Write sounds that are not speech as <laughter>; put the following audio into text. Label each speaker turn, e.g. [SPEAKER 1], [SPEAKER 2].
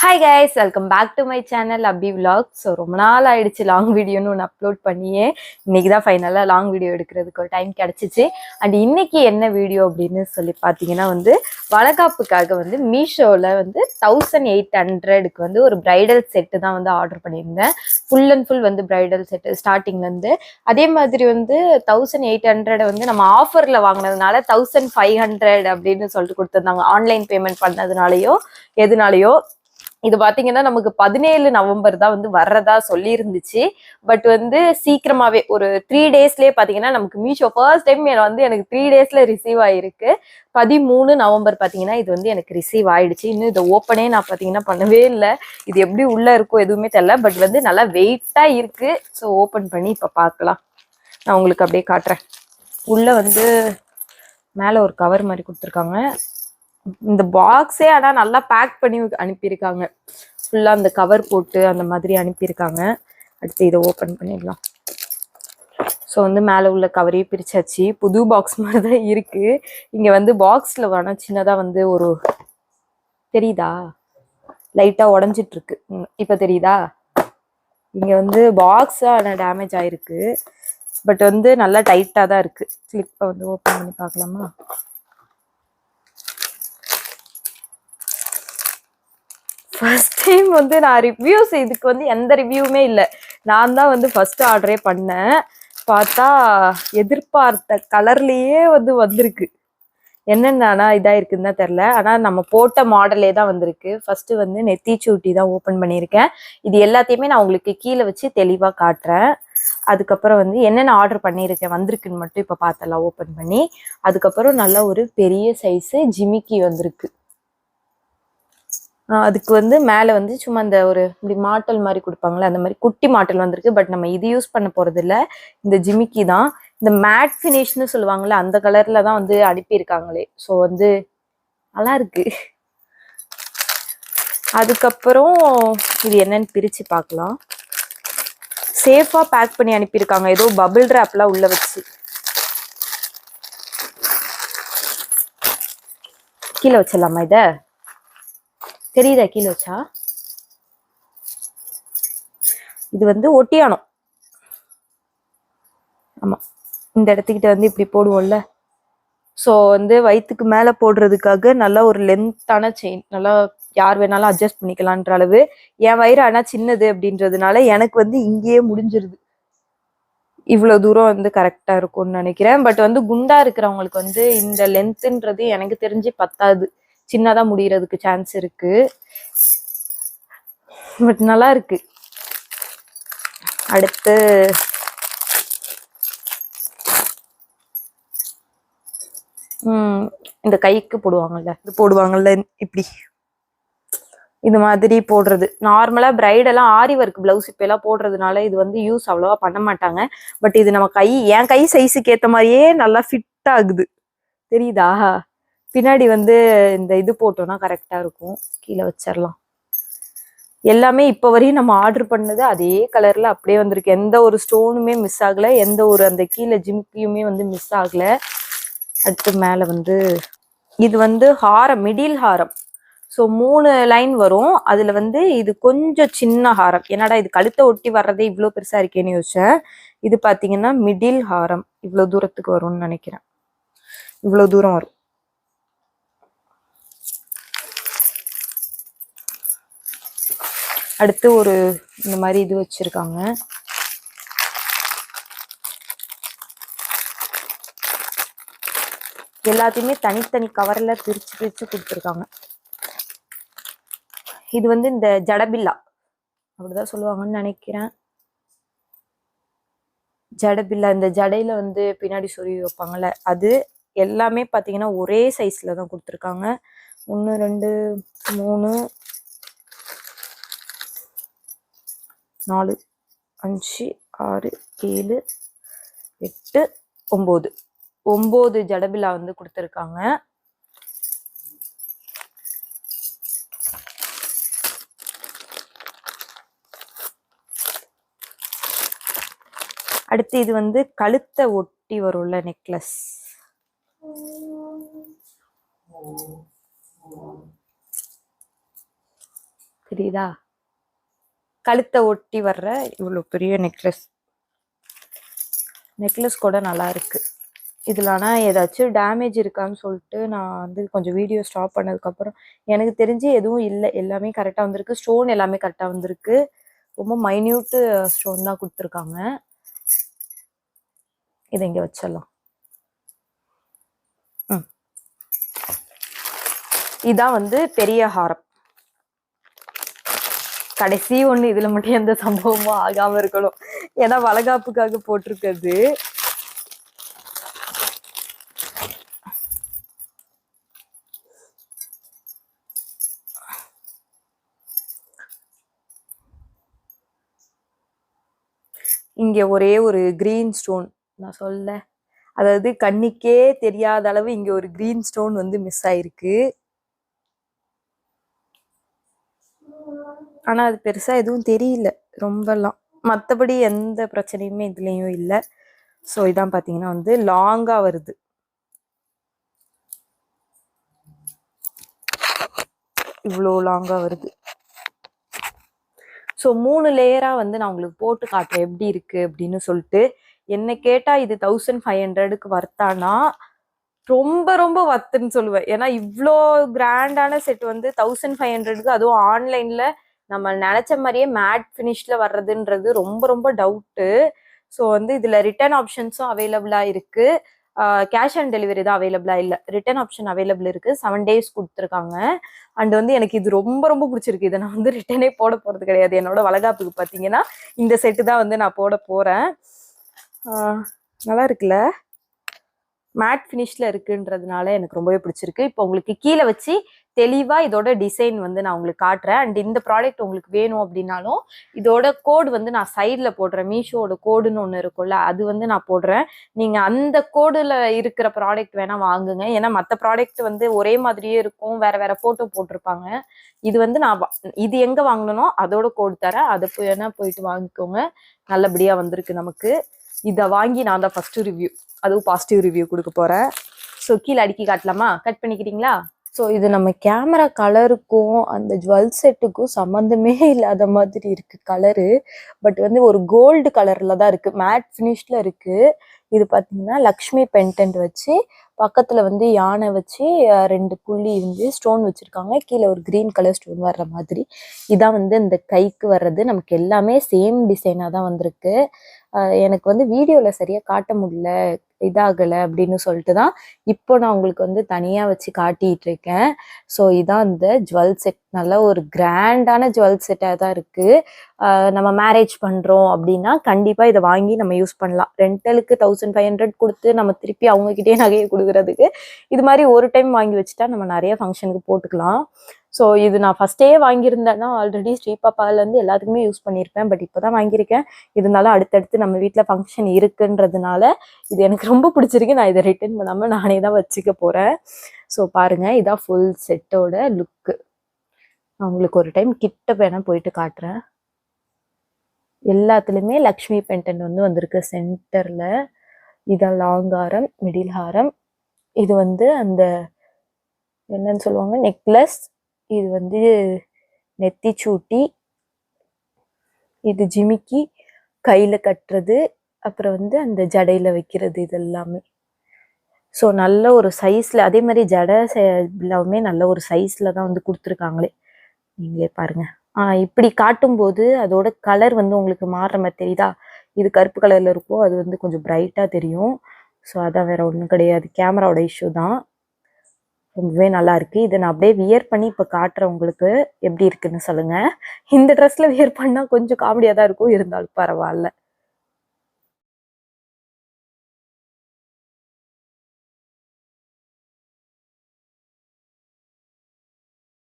[SPEAKER 1] Hi guys welcome back to my channel Abhi vlog so ரொம்ப நாள் ஆயிடுச்சு long வீடியோன்னு ஒன்று அப்லோட் பண்ணியே. இன்னைக்கு தான் ஃபைனலாக லாங் வீடியோ எடுக்கிறதுக்கு ஒரு டைம் கிடச்சிச்சு. அண்ட் இன்னைக்கு என்ன வீடியோ அப்படின்னு சொல்லி பார்த்தீங்கன்னா வந்து வளகாப்புக்காக வந்து மீஷோவில் வந்து தௌசண்ட் எயிட் ஹண்ட்ரடுக்கு வந்து ஒரு ப்ரைடல் செட்டு தான் வந்து ஆர்டர் பண்ணியிருந்தேன். ஃபுல் அண்ட் ஃபுல் வந்து ப்ரைடல் செட்டு ஸ்டார்டிங்லேருந்து அதே மாதிரி வந்து தௌசண்ட் எயிட் ஹண்ட்ரடை வந்து நம்ம ஆஃபரில் வாங்கினதுனால தௌசண்ட் ஃபைவ் ஹண்ட்ரட் அப்படின்னு சொல்லிட்டு கொடுத்துருந்தாங்க. ஆன்லைன் பேமெண்ட் பண்ணதுனாலையோ எதுனாலையோ இது பாத்தீங்கன்னா நமக்கு பதினேழு நவம்பர் தான் வந்து வர்றதா சொல்லி இருந்துச்சு பட் வந்து சீக்கிரமாவே ஒரு த்ரீ டேஸ்லயே பாத்தீங்கன்னா நமக்கு மீஷோ ஃபர்ஸ்ட் டைம் வந்து எனக்கு த்ரீ டேஸ்ல ரிசீவ் ஆயிருக்கு. பதிமூணு நவம்பர் பாத்தீங்கன்னா இது வந்து எனக்கு ரிசீவ் ஆயிடுச்சு. இன்னும் இதை ஓப்பனே நான் பாத்தீங்கன்னா பண்ணவே இல்லை. இது எப்படி உள்ள இருக்கோ எதுவுமே தெரியல. பட் வந்து நல்லா வெயிட்டா இருக்கு. ஸோ ஓப்பன் பண்ணி இப்ப பார்க்கலாம் நான் உங்களுக்கு அப்படியே காட்டுறேன். உள்ள வந்து மேல ஒரு கவர் மாதிரி கொடுத்துருக்காங்க. இந்த பாக்ஸே ஆனால் நல்லா பேக் பண்ணி அனுப்பியிருக்காங்க. ஃபுல்லாக அந்த கவர் போட்டு அந்த மாதிரி அனுப்பியிருக்காங்க. அடுத்து இதை ஓப்பன் பண்ணிடலாம். ஸோ வந்து மேலே உள்ள கவரையே பிரிச்சாச்சு. புது பாக்ஸ் மாதிரி தான் இருக்குது இங்கே வந்து பாக்ஸில் வேணால் சின்னதாக வந்து ஒரு தெரியுதா? லைட்டாக உடஞ்சிட்ருக்கு. இப்போ தெரியுதா? இங்கே வந்து பாக்ஸாக ஆனால் டேமேஜ் ஆகிருக்கு பட் வந்து நல்லா டைட்டாக தான் இருக்குது ஸ்லிப்பை வந்து ஓப்பன் பண்ணி பார்க்கலாமா? ஃபர்ஸ்ட் டைம் வந்து நான் ரிவ்யூஸ் இதுக்கு வந்து எந்த ரிவ்யூமே இல்லை. நான் தான் வந்து ஃபர்ஸ்ட் ஆர்டரே பண்ணேன். பார்த்தா எதிர்பார்த்த கலர்லேயே வந்து வந்திருக்கு. என்னென்ன இதாக இருக்குன்னு தான் தெரில ஆனால் நம்ம போட்ட மாடலே தான் வந்திருக்கு. ஃபர்ஸ்ட் வந்து நெத்தி சூட்டி தான் ஓப்பன் பண்ணியிருக்கேன். இது எல்லாத்தையுமே நான் உங்களுக்கு கீழே வச்சு தெளிவாக காட்டுறேன். அதுக்கப்புறம் வந்து என்னென்ன ஆர்டர் பண்ணியிருக்கேன் வந்திருக்குன்னு மட்டும் இப்போ பார்த்தலாம் ஓப்பன் பண்ணி அதுக்கப்புறம் நல்ல ஒரு பெரிய சைஸு ஜிமிக்கி வந்திருக்கு. அதுக்கு வந்து மேலே வந்து சும்மா அந்த ஒரு இப்படி மாட்டல் மாதிரி கொடுப்பாங்களே அந்த மாதிரி குட்டி மாட்டல் வந்திருக்கு. பட் நம்ம இது யூஸ் பண்ண போகிறது இல்லை இந்த ஜிமிக்கி தான். இந்த மேட் ஃபினிஷ்னு சொல்லுவாங்கள்ல அந்த கலரில் தான் வந்து அனுப்பியிருக்காங்களே ஸோ வந்து நல்லா இருக்கு. அதுக்கப்புறம் இது என்னன்னு பிரித்து பார்க்கலாம். சேஃபாக பேக் பண்ணி அனுப்பியிருக்காங்க. ஏதோ பபிள் ட்ராப்லாம் உள்ளே வச்சு. கீழே வச்சிடலாமா இதை? தெரியுதா? கீழே வச்சா? இது வந்து ஒட்டியானம் ஆமா. இந்த இடத்துக்கிட்ட வந்து இப்படி போடுவோம்ல. ஸோ வந்து வயிற்றுக்கு மேலே போடுறதுக்காக நல்லா ஒரு லென்த்தான செயின் நல்லா யார் வேணாலும் அட்ஜஸ்ட் பண்ணிக்கலான்ற அளவு. என் வயிறு ஆனால் சின்னது அப்படின்றதுனால எனக்கு வந்து இங்கேயே முடிஞ்சிருது. இவ்வளோ தூரம் வந்து கரெக்டாக இருக்கும்னு நினைக்கிறேன். பட் வந்து குண்டா இருக்கிறவங்களுக்கு வந்து இந்த லென்த்துன்றது எனக்கு தெரிஞ்சு பத்தாது. சின்னதா முடியறதுக்கு சான்ஸ் இருக்கு. பட் நல்லா இருக்கு. அடுத்து இந்த கைக்கு போடுவாங்கல்ல. இது போடுவாங்கல்ல இப்படி. இது மாதிரி போடுறது. நார்மலா பிரைடெல்லாம் ஆரி ஒர்க் பிளவுஸ் இப்ப எல்லாம் போடுறதுனால இது வந்து யூஸ் அவ்வளவா பண்ண மாட்டாங்க. பட் இது நம்ம கை என் கை சைஸுக்கு ஏத்த மாதிரியே நல்லா ஃபிட் ஆகுது. தெரியுதா? பின்னாடி வந்து இந்த இது போட்டோம்னா கரெக்டாக இருக்கும். கீழே வச்சிடலாம் எல்லாமே இப்போ வரையும் நம்ம ஆர்டர் பண்ணது அதே கலரில் அப்படியே வந்திருக்கு. எந்த ஒரு ஸ்டோனுமே மிஸ் ஆகலை. எந்த ஒரு அந்த கீழே ஜிம்கியுமே வந்து மிஸ் ஆகலை. அடுத்து மேலே வந்து இது வந்து ஹாரம் மிடில் ஹாரம். ஸோ மூணு லைன் வரும். அதில் வந்து இது கொஞ்சம் சின்ன ஹாரம். என்னடா இது கழுத்தை ஒட்டி வர்றதே இவ்வளோ பெருசாக இருக்கேன்னு யோசிச்சேன். இது பார்த்தீங்கன்னா மிடில் ஹாரம். இவ்வளோ தூரத்துக்கு வரும்னு நினைக்கிறேன். இவ்வளோ தூரம் வரும். அடுத்து ஒரு இந்த மாதிரி இது வச்சிருக்காங்க. எல்லாத்தையுமே தனித்தனி கவர்ல பிரிச்சு பிரிச்சு கொடுத்துருக்காங்க. இது வந்து இந்த ஜடபில்லா. அப்படிதான் சொல்லுவாங்கன்னு நினைக்கிறேன். ஜடபில்லா இந்த ஜடையில வந்து பின்னாடி சொருவி வைப்பாங்கல்ல அது எல்லாமே பாத்தீங்கன்னா ஒரே சைஸ்ல தான் கொடுத்துருக்காங்க. ஒன்று ரெண்டு மூணு நாலு அஞ்சு ஆறு ஏழு எட்டு ஒம்பது. ஒம்பது ஜடபிலா வந்து கொடுத்துருக்காங்க. அடுத்து இது வந்து கழுத்தை ஒட்டி வரும்ல நெக்லஸ். தெரியுதா கழுத்தை ஒட்டி வர்ற இவ்வளோ பெரிய நெக்லஸ் நெக்லஸ் கூட நல்லா இருக்குது இதில் ஆனால் ஏதாச்சும் டேமேஜ் இருக்கான்னு சொல்லிட்டு நான் வந்து கொஞ்சம் வீடியோ ஸ்டாப் பண்ணதுக்கப்புறம் எனக்கு தெரிஞ்சு எதுவும் இல்லை. எல்லாமே கரெக்டாக வந்திருக்கு. ஸ்டோன் எல்லாமே கரெக்டாக வந்திருக்கு. ரொம்ப மைன்யூட்டு ஸ்டோன் தான் கொடுத்துருக்காங்க. இதை இங்கே வச்சிடலாம். ம். இதான் வந்து பெரிய ஹாரம். கடைசி ஒண்ணு இதுல மட்டும் எந்த சம்பவமும் ஆகாம இருக்கணும். ஏன்னா வளகாப்புக்காக போட்டிருக்கிறது. இங்க ஒரே ஒரு கிரீன் ஸ்டோன் நான் சொல்ல அதாவது கண்ணுக்கே தெரியாத அளவு இங்க ஒரு கிரீன் ஸ்டோன் வந்து மிஸ் ஆயிருக்கு. ஆனால் அது பெருசாக எதுவும் தெரியல. ரொம்பலாம். மற்றபடி எந்த பிரச்சனையுமே இதுலேயும் இல்லை. ஸோ இதான் பார்த்தீங்கன்னா வந்து லாங்காக வருது. இவ்வளோ லாங்காக வருது. ஸோ மூணு லேயராக வந்து நான் உங்களுக்கு போட்டு காட்டுறேன். எப்படி இருக்குது அப்படின்னு சொல்லிட்டு. என்னை கேட்டால் இது தௌசண்ட் ஃபைவ் ஹண்ட்ரடுக்கு வர்த்தானா ரொம்ப ரொம்ப வத்துன்னு சொல்லுவேன். ஏன்னா இவ்வளோ கிராண்டான செட் வந்து தௌசண்ட் ஃபைவ் ஹண்ட்ரடுக்கு அதுவும் ஆன்லைனில் நம்ம நினைச்ச மாதிரியே மேட் ஃபினிஷில் வர்றதுன்றது ரொம்ப ரொம்ப டவுட்டு ஸோ வந்து இதில் ரிட்டர்ன் ஆப்ஷன்ஸும் அவைலபிளாக இருக்குது கேஷ் ஆன் டெலிவரி தான் அவைலபிளாக இல்லை. ரிட்டர்ன் ஆப்ஷன் அவைலபிள் இருக்குது செவன் டேஸ் கொடுத்துருக்காங்க. அண்ட் வந்து எனக்கு இது ரொம்ப ரொம்ப பிடிச்சிருக்கு. இதை நான் வந்து ரிட்டர்னே போட போகிறது கிடையாது. என்னோட வளகாப்புக்கு பார்த்தீங்கன்னா இந்த செட்டு தான் வந்து நான் போட போகிறேன் நல்லா இருக்குல்ல? மேட் ஃபினிஷில் இருக்குன்றதுனால எனக்கு ரொம்பவே பிடிச்சிருக்கு. இப்போ உங்களுக்கு கீழே வச்சு தெளிவாக இதோட டிசைன் வந்து நான் உங்களுக்கு காட்டுறேன். அண்ட் இந்த ப்ராடக்ட் உங்களுக்கு வேணும் அப்படின்னாலும் இதோட கோடு வந்து நான் சைடில் போடுறேன். மீஷோட கோடுன்னு ஒன்று இருக்கும்ல அது வந்து நான் போடுறேன். நீங்கள் அந்த கோடில் இருக்கிற ப்ராடக்ட் வேணால் வாங்குங்க. ஏன்னா மற்ற ப்ராடக்ட் வந்து ஒரே மாதிரியே இருக்கும். வேற வேற ஃபோட்டோ போட்டிருப்பாங்க. இது வந்து நான் இது எங்கே வாங்கணும்னோ அதோட கோடு தரேன். அதை போய் வேணா போயிட்டு வாங்கிக்கோங்க. நல்லபடியாக வந்திருக்கு நமக்கு. இதை வாங்கி நான் தான் ஃபஸ்ட்டு ரிவ்யூ அதுவும் பாசிட்டிவ் ரிவ்யூ கொடுக்க போகிறேன் ஸோ கீழே அடுக்கி காட்டலாமா? கட் பண்ணிக்கிறீங்களா? ஸோ இது நம்ம கேமரா கலருக்கும் அந்த ஜுவல் செட்டுக்கும் சம்மந்தமே <laughs> இல்லாத மாதிரி இருக்கு கலரு பட் வந்து ஒரு கோல்டு கலர்ல தான் இருக்கு. மேட் ஃபினிஷ்ல இருக்கு. இது பார்த்தீங்கன்னா லக்ஷ்மி பென்டென்ட் வச்சு பக்கத்துல வந்து யானை வச்சு ரெண்டு புள்ளி வந்து ஸ்டோன் வச்சிருக்காங்க. கீழே ஒரு கிரீன் கலர் ஸ்டோன் வர்ற மாதிரி. இதான் வந்து இந்த கைக்கு வர்றது. நமக்கு எல்லாமே சேம் டிசைனாக தான் வந்திருக்கு. எனக்கு வந்து வீடியோவில் சரியாக காட்ட முடியல இதாகலை அப்படின்னு சொல்லிட்டு தான் இப்போ நான் உங்களுக்கு வந்து தனியாக வச்சு காட்டிகிட்டு இருக்கேன். ஸோ இதான் இந்த ஜுவல் செட். நல்ல ஒரு கிராண்டான ஜுவல் செட்டாக தான் இருக்குது நம்ம மேரேஜ் பண்ணுறோம் அப்படின்னா கண்டிப்பாக இதை வாங்கி நம்ம யூஸ் பண்ணலாம். ரெண்டலுக்கு தௌசண்ட் ஃபைவ் ஹண்ட்ரட் கொடுத்து நம்ம திருப்பி அவங்கக்கிட்டே நகையை கொடுக்குறதுக்கு இது மாதிரி ஒரு டைம் வாங்கி வச்சுட்டா நம்ம நிறைய ஃபங்க்ஷனுக்கு போட்டுக்கலாம். ஸோ இது நான் ஃபஸ்ட்டே வாங்கியிருந்தேன்னா ஆல்ரெடி ஸ்ரீபாப்பாலேருந்து எல்லாத்துக்குமே யூஸ் பண்ணியிருப்பேன். பட் இப்போ தான் வாங்கியிருக்கேன். இருந்தாலும் அடுத்தடுத்து நம்ம வீட்டில் ஃபங்க்ஷன் இருக்குன்றதுனால இது எனக்கு ரொம்ப பிடிச்சிருக்கு. நான் இதை ரிட்டர்ன் பண்ணாமல் நானே தான் வச்சுக்க போகிறேன் ஸோ பாருங்கள் இதான் ஃபுல் செட்டோட லுக்கு நான் உங்களுக்கு ஒரு டைம் கிட்ட வேணால் போயிட்டு காட்டுறேன். எல்லாத்துலேயுமே லக்ஷ்மி பென்டன்ட் வந்து வந்திருக்கு சென்டரில். இதான் லாங் ஹாரம் மிடில் ஹாரம். இது வந்து அந்த என்னன்னு சொல்லுவாங்க நெக்லஸ் இது வந்து நெத்திச்சூட்டி இது ஜிமிக்கி கையில் கட்டுறது அப்புறம் வந்து அந்த ஜடையில் வைக்கிறது இது எல்லாமே ஸோ நல்ல ஒரு சைஸில் அதே மாதிரி ஜடை எல்லாமே நல்ல ஒரு சைஸில் தான் வந்து கொடுத்துருக்காங்களே. நீங்களே பாருங்கள் இப்படி காட்டும்போது அதோட கலர் வந்து உங்களுக்கு மாறுற மாதிரி தெரியுதா? இது கருப்பு கலரில் இருக்கும் அது வந்து கொஞ்சம் ப்ரைட்டாக தெரியும். ஸோ அதான் வேறு ஒன்றும் கிடையாது. கேமராவோட இஷ்யூ தான். ரொம்பவே நல்லா இருக்கு. இதை நான் அப்படியே வியர் பண்ணி இப்போ காட்டுறேன் உங்களுக்கு. எப்படி இருக்குன்னு சொல்லுங்க. இந்த ட்ரெஸ்ல வியர் பண்ணா கொஞ்சம் காமெடியா தான் இருக்கும். இருந்தாலும் பரவாயில்ல.